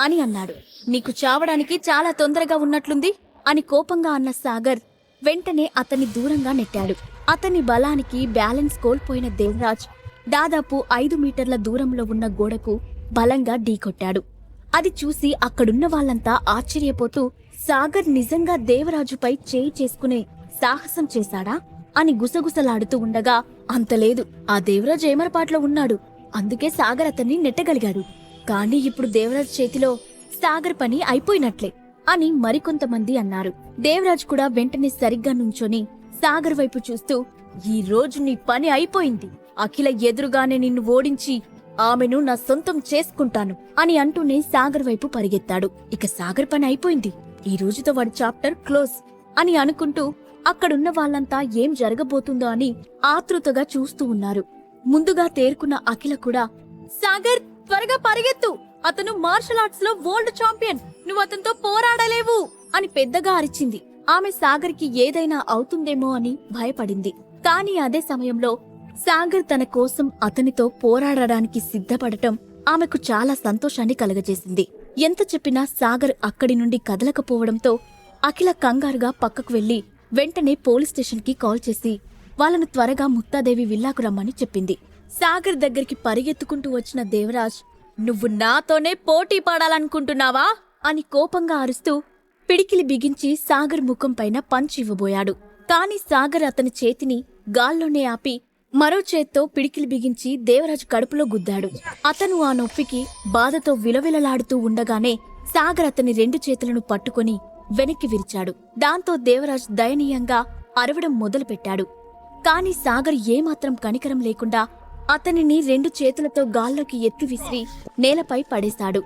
అని అన్నాడు. నీకు చావడానికి చాలా తొందరగా ఉన్నట్లుంది? అని కోపంగా అన్న సాగర్ వెంటనే అతన్ని దూరంగా నెట్టాడు. అతని బలానికి బ్యాలెన్స్ కోల్పోయిన దేవరాజ్ దాదాపు ఐదు మీటర్ల దూరంలో ఉన్న గోడకు బలంగా ఢీకొట్టాడు అది చూసి అక్కడున్న వాళ్ళంతా ఆశ్చర్యపోతూ సాగర్ నిజంగా దేవరాజుపై చేయి చేసుకునే సాహసం చేశాడా? అని గుసగుసలాడుతూ ఉండగా అంతలేదు. ఆ దేవరాజు ఏమరపాట్లో ఉన్నాడు. అందుకే సాగర్ అతన్ని నెట్టగలిగాడు. కానీ ఇప్పుడు దేవరాజ్ చేతిలో సాగర్ పని అయిపోయినట్లే అని మరికొంతమంది అన్నారు. దేవరాజ్ కూడా వెంటనే సరిగ్గా నుంచొని సాగర్ వైపు చూస్తూ ఈ రోజు నీ పని అయిపోయింది. అఖిల ఎదురుగానే నిన్ను ఓడించి ఆమెను నా సొంతం చేసుకుంటాను అని అంటూనే సాగర్ వైపు పరిగెత్తాడు. ఇక సాగర్ పని అయిపోయింది. ఈ రోజుతో వాడి చాప్టర్ క్లోజ్ అని అనుకుంటూ అక్కడున్న వాళ్ళంతా ఏం జరగబోతుందో అని ఆతృతగా చూస్తూ ఉన్నారు. ముందుగా తేరుకున్న అఖిల కూడా సాగర్ త్వరగా పరిగెత్తు. అతను మార్షల్ ఆర్ట్స్లో వరల్డ్ ఛాంపియన్. నువ్వు అతనితో పోరాడలేవు అని పెద్దగా అరిచింది. ఆమె సాగర్కి ఏదైనా అవుతుందేమో అని భయపడింది. కానీ అదే సమయంలో సాగర్ తన కోసం అతనితో పోరాడడానికి సిద్ధపడటం ఆమెకు చాలా సంతోషాన్ని కలగజేసింది. ఎంత చెప్పినా సాగర్ అక్కడి నుండి కదలకపోవడంతో అఖిల కంగారుగా పక్కకు వెళ్ళి వెంటనే పోలీస్ స్టేషన్కి కాల్ చేసి వాళ్ళను త్వరగా ముత్తాదేవి విల్లాకు రమ్మని చెప్పింది. సాగర్ దగ్గరికి పరిగెత్తుకుంటూ వచ్చిన దేవరాజ్ నువ్వు నాతోనే పోటీ పాడాలనుకుంటున్నావా? అని కోపంగా అరుస్తూ పిడికిలి బిగించి సాగర్ ముఖం పైన ఇవ్వబోయాడు. కాని సాగర్ అతని చేతిని గాల్లోనే ఆపి మరో చేత్తో పిడికిలి బిగించి దేవరాజు కడుపులో గుద్దాడు. అతను ఆ నొప్పికి బాధతో విలవిలలాడుతూ ఉండగానే సాగర్ అతని రెండు చేతులను పట్టుకొని వెనక్కి విరిచాడు. దాంతో దేవరాజ్ దయనీయంగా అరవడం మొదలుపెట్టాడు. కాని సాగర్ ఏమాత్రం కనికరం లేకుండా అతనిని రెండు చేతులతో గాల్లోకి ఎత్తి విసిరి నేలపై పడేశాడు.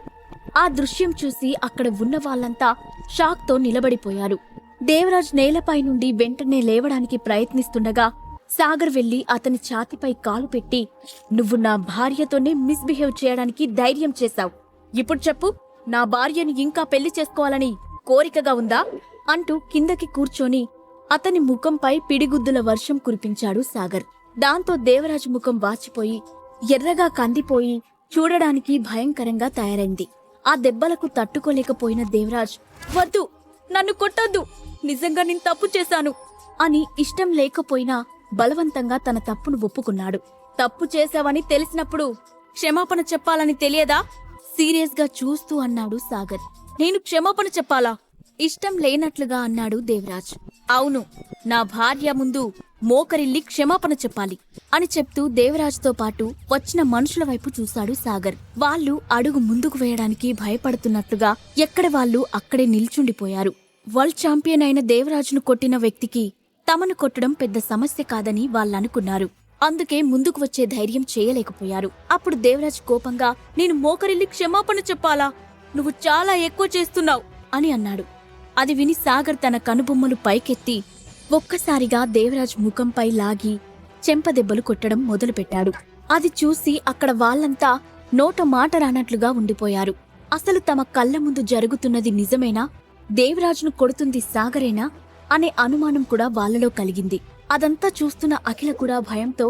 ఆ దృశ్యం చూసి అక్కడ ఉన్న వాళ్ళంతా షాక్తో నిలబడిపోయారు. దేవరాజ్ నేలపై నుండి వెంటనే లేవడానికి ప్రయత్నిస్తుండగా సాగర్ వెళ్ళి అతని ఛాతిపై కాలు పెట్టి నువ్వు నా భార్యతోనే మిస్బిహేవ్ చేయడానికి ధైర్యం చేశావు. ఇప్పుడు చెప్పు నా భార్యను ఇంకా పెళ్ళి చేసుకోవాలని కోరికగా ఉందా? అంటూ కిందకి కూర్చొని అతని ముఖంపై పిడిగుద్దుల వర్షం కురిపించాడు సాగర్. దాంతో దేవరాజు ముఖం వాచిపోయి ఎర్రగా కందిపోయి చూడడానికి భయంకరంగా తయారైంది. ఆ దెబ్బలకు తట్టుకోలేకపోయిన దేవరాజ్ వద్దు నన్ను కొట్టద్దు నిజంగా నేను తప్పు చేశాను అని ఇష్టం లేకపోయినా బలవంతంగా తన తప్పును ఒప్పుకున్నాడు. తప్పు చేశావని తెలిసినప్పుడు క్షమాపణ చెప్పాలని తెలియదా? సీరియస్గా చూస్తూ అన్నాడు సాగర్. నేను క్షమాపణ చెప్పాలా? ఇష్టం లేనట్లుగా అన్నాడు దేవరాజ్. అవును నా భార్య ముందు మోకరిల్లి క్షమాపణ చెప్పాలి అని చెప్తూ దేవరాజ్తో పాటు వచ్చిన మనుషుల వైపు చూశాడు సాగర్. వాళ్ళు అడుగు ముందుకు వేయడానికి భయపడుతున్నట్లుగా ఎక్కడ వాళ్ళు అక్కడే నిల్చుండిపోయారు. వరల్డ్ ఛాంపియన్ అయిన దేవరాజును కొట్టిన వ్యక్తికి తమను కొట్టడం పెద్ద సమస్య కాదని వాళ్ళనుకున్నారు అందుకే ముందుకు వచ్చే ధైర్యం చేయలేకపోయారు. అప్పుడు దేవరాజ్ కోపంగా నేను మోకరిల్లి క్షమాపణ చెప్పాలా? నువ్వు చాలా ఎక్కువ చేస్తున్నావు అని అన్నాడు. అది విని సాగర్ తన కనుబొమ్మలు పైకెత్తి ఒక్కసారిగా దేవరాజ్ ముఖంపై లాగి చెంపదెబ్బలు కొట్టడం మొదలుపెట్టాడు. అది చూసి అక్కడ వాళ్ళంతా నోట మాట రానట్లుగా ఉండిపోయారు. అసలు తమ కళ్ళ ముందు జరుగుతున్నది నిజమేనా? దేవరాజును కొడుతుంది సాగరేనా? అనే అనుమానం కూడా వాళ్ళలో కలిగింది. అదంతా చూస్తున్న అఖిల కూడా భయంతో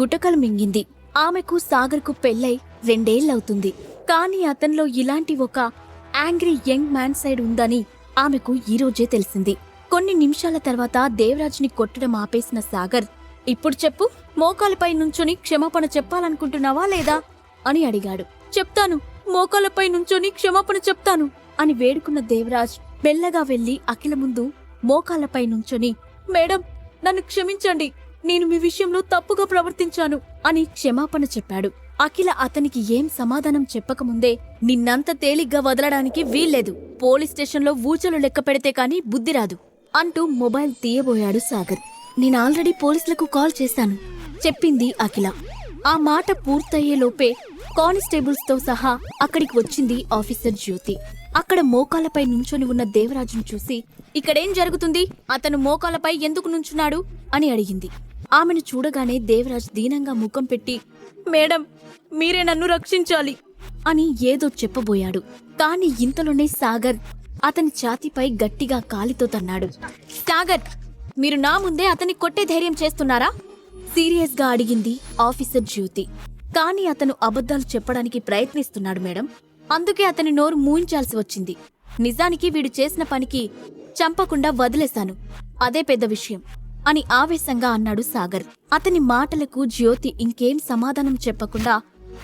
గుటకలు మింగింది. ఆమెకు సాగర్కు పెళ్ళై రెండేళ్ళవుతుంది కాని అతనిలో ఇలాంటి ఒక యాంగ్రీ యంగ్ మ్యాన్ సైడ్ ఉందని ఆమెకు ఈరోజే తెలిసింది. కొన్ని నిమిషాల తర్వాత దేవరాజ్ని కొట్టడం ఆపేసిన సాగర్ ఇప్పుడు చెప్పు మోకాలపై నుంచొని క్షమాపణ చెప్పాలనుకుంటున్నావా లేదా? అని అడిగాడు. చెప్తాను మోకాలపై నుంచొని క్షమాపణ చెప్తాను అని వేడుకున్న దేవరాజ్ మెల్లగా వెళ్ళి అఖిల ముందు మోకాలపై నుంచొని మేడం నన్ను క్షమించండి నేను మీ విషయంలో తప్పుగా ప్రవర్తించాను అని క్షమాపణ చెప్పాడు. అఖిల అతనికి ఏం సమాధానం చెప్పకముందే నిన్నంత తేలిగ్గా వదలడానికి వీల్లేదు పోలీస్ స్టేషన్లో ఊచలు లెక్క పెడితే కానీ బుద్ధి రాదు అంటూ మొబైల్ తీయబోయాడు సాగర్. నేను ఆల్రెడీ పోలీసులకు కాల్ చేశాను చెప్పింది అఖిల. ఆ మాట పూర్తయ్యేలోపే కానిస్టేబుల్స్తో సహా అక్కడికి వచ్చింది ఆఫీసర్ జ్యోతి. అక్కడ మోకాలపై నుంచొని ఉన్న దేవరాజును చూసి ఇక్కడేం జరుగుతుంది? అతను మోకాలపై ఎందుకు నుంచున్నాడు? అని అడిగింది. ఆమెను చూడగానే దేవరాజ్ దీనంగా ముఖం పెట్టి మేడం మీరే నన్ను రక్షించాలి అని ఏదో చెప్పబోయాడు. కాని ఇంతలోనే సాగర్ అతని ఛాతీపై గట్టిగా కాలితో తన్నాడు. సాగర్ మీరు నా ముందే అతన్ని కొట్టే ధైర్యం చేస్తున్నారా? సీరియస్గా అడిగింది ఆఫీసర్ జ్యోతి. కానీ అతను అబద్ధాలు చెప్పడానికి ప్రయత్నిస్తున్నాడు మేడం. అందుకే అతని నోరు మూయించాల్సి వచ్చింది. నిజానికి వీడు చేసిన పనికి చంపకుండా వదిలేశాను. అదే పెద్ద విషయం అని ఆవేశంగా అన్నాడు సాగర్. అతని మాటలకు జ్యోతి ఇంకేం సమాధానం చెప్పకుండా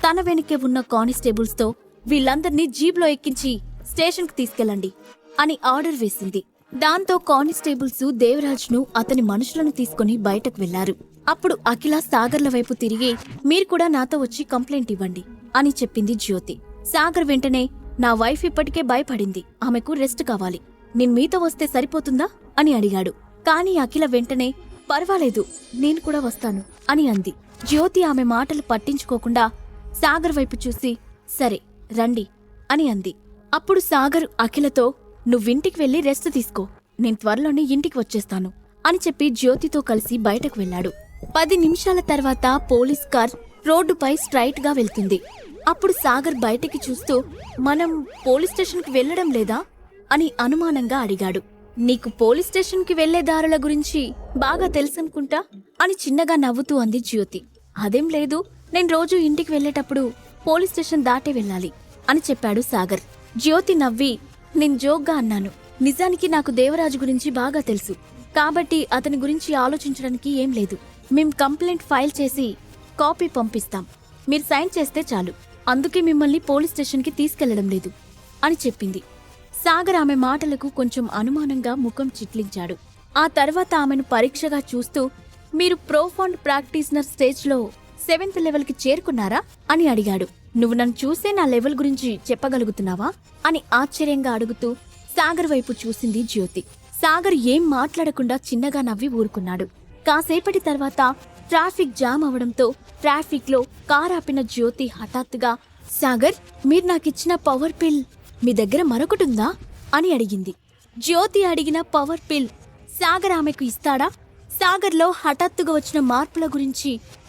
తన వెనుకే ఉన్న కానిస్టేబుల్స్తో వీళ్ళందర్నీ జీప్లో ఎక్కించి స్టేషన్కి తీసుకెళ్ళండి అని ఆర్డర్ వేసింది. దాంతో కానిస్టేబుల్స్ దేవరాజ్ను అతని మనుషులను తీసుకుని బయటకు వెళ్ళారు అప్పుడు అఖిల సాగర్ల వైపు తిరిగి మీరు కూడా నాతో వచ్చి కంప్లైంట్ ఇవ్వండి అని చెప్పింది జ్యోతి. సాగర్ వెంటనే నా వైఫ్ ఇప్పటికే భయపడింది. ఆమెకు రెస్ట్ కావాలి. నేను మీతో వస్తే సరిపోతుందా? అని అడిగాడు. కాని అఖిల వెంటనే పర్వాలేదు నేను కూడా వస్తాను అని అంది. జ్యోతి ఆమె మాటలు పట్టించుకోకుండా సాగర్ వైపు చూసి సరే రండి అని అంది. అప్పుడు సాగర్ అఖిలతో నువ్వింటికి వెళ్ళి రెస్ట్ తీసుకో. నేను త్వరలోనే ఇంటికి వచ్చేస్తాను. అని చెప్పి జ్యోతితో కలిసి బయటకు వెళ్ళాడు. పది నిమిషాల తర్వాత పోలీస్ కార్ రోడ్డుపై స్ట్రైట్గా వెళ్తుంది. అప్పుడు సాగర్ బయటికి చూస్తూ మనం పోలీస్ స్టేషన్కి వెళ్ళడం లేదా? అని అనుమానంగా అడిగాడు. నీకు పోలీస్ స్టేషన్కి వెళ్ళే దారుల గురించి బాగా తెలుసనుకుంటా? అని చిన్నగా నవ్వుతూ అంది జ్యోతి. అదేం లేదు. నేను రోజు ఇంటికి వెళ్ళేటప్పుడు పోలీస్ స్టేషన్ దాటే వెళ్ళాలి. అని చెప్పాడు సాగర్. జ్యోతి నవ్వి నేను జోక్గా అన్నాను. నిజానికి నాకు దేవరాజు గురించి బాగా తెలుసు. కాబట్టి అతని గురించి ఆలోచించడానికి ఏం లేదు. మేం కంప్లైంట్ ఫైల్ చేసి కాపీ పంపిస్తాం. మీరు సైన్ చేస్తే చాలు. అందుకే మిమ్మల్ని పోలీస్ స్టేషన్కి తీసుకెళ్ళడం లేదు. అని చెప్పింది. సాగర్ ఆమె మాటలకు కొంచెం అనుమానంగా ముఖం చిట్లించాడు. ఆ తర్వాత ఆమెను పరీక్షగా చూస్తూ మీరు ప్రోఫాండ్ ప్రాక్టీస్నర్ స్టేజ్లో సెవెంత్ లెవెల్కి చేరుకున్నారా? అని అడిగాడు. నువ్వు నన్ను చూసే నా లెవెల్ గురించి చెప్పగలుగుతున్నావా? అని ఆశ్చర్యంగా అడుగుతూ సాగర్ వైపు చూసింది జ్యోతి. సాగర్ ఏం మాట్లాడకుండా చిన్నగా నవ్వి ఊరుకున్నాడు. కాసేపటి తర్వాత ట్రాఫిక్ జామ్ అవడంతో ట్రాఫిక్లో కార్ ఆపిన జ్యోతి హఠాత్తుగా సాగర్ మీరు నాకిచ్చిన పవర్ పిల్ మీ దగ్గర మరొకటుందా? అని అడిగింది. జ్యోతి అడిగిన పవర్ పిల్ సాగర్ ఆమెకు ఇస్తాడా? సాగర్లో హఠాత్తుగా వచ్చిన మార్పుల గురించి